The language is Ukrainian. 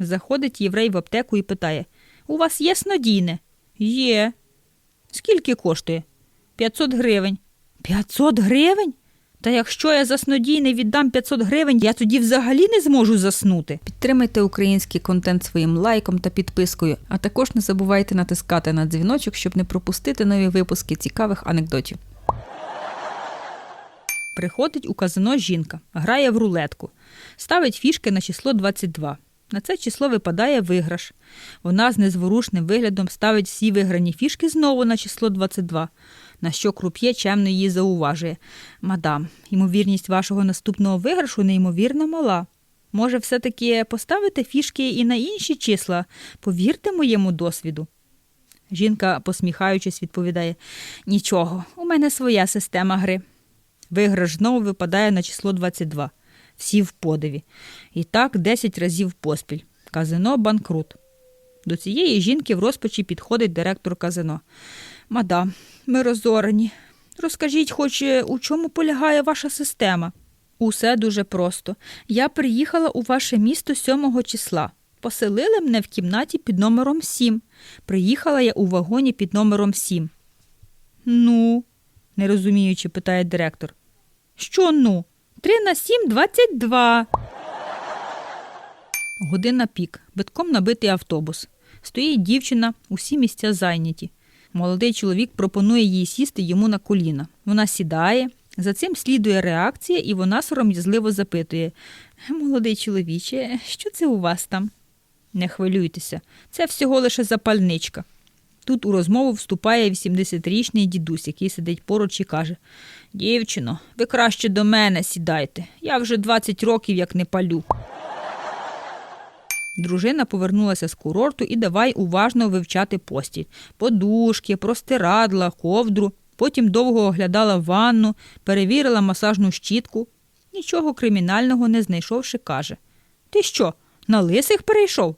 Заходить єврей в аптеку і питає: У вас є снодійне? Є. Скільки коштує? 500 гривень. 500 гривень? Та якщо я за снодійне віддам 500 гривень, я тоді взагалі не зможу заснути. Підтримайте український контент своїм лайком та підпискою, а також не забувайте натискати на дзвіночок, щоб не пропустити нові випуски цікавих анекдотів. Приходить у казино жінка, грає в рулетку, ставить фішки на число 22. На це число випадає виграш. Вона з незворушним виглядом ставить всі виграні фішки знову на число 22, на що круп'є чемно її зауважує. Мадам, ймовірність вашого наступного виграшу неймовірно мала. Може, все-таки поставити фішки і на інші числа? Повірте моєму досвіду. Жінка, посміхаючись, відповідає: Нічого, у мене своя система гри. Виграш знову випадає на число 22. Всі в подиві. І так 10 разів поспіль. Казино банкрут. До цієї жінки в розпачі підходить директор казино. Мадам, ми розорені. Розкажіть, хоч е, у чому полягає ваша система? Усе дуже просто. Я приїхала у ваше місто 7 числа. Поселили мене в кімнаті під номером 7. Приїхала я у вагоні під номером 7. Ну, нерозуміючи, питає директор. Що ну? 3 на 7 – 22. Година пік. Битком набитий автобус. Стоїть дівчина, усі місця зайняті. Молодий чоловік пропонує їй сісти йому на коліна. Вона сідає. За цим слідує реакція, і вона сором'язливо запитує: Молодий чоловіче, що це у вас там? Не хвилюйтеся, це всього лише запальничка. Тут у розмову вступає 80-річний дідусь, який сидить поруч і каже: Дівчино, ви краще до мене сідайте. Я вже 20 років як не палю. Дружина повернулася з курорту і давай уважно вивчати постіль. Подушки, простирадла, ковдру. Потім довго оглядала ванну, перевірила масажну щітку. Нічого кримінального не знайшовши, каже: Ти що, на лисих перейшов?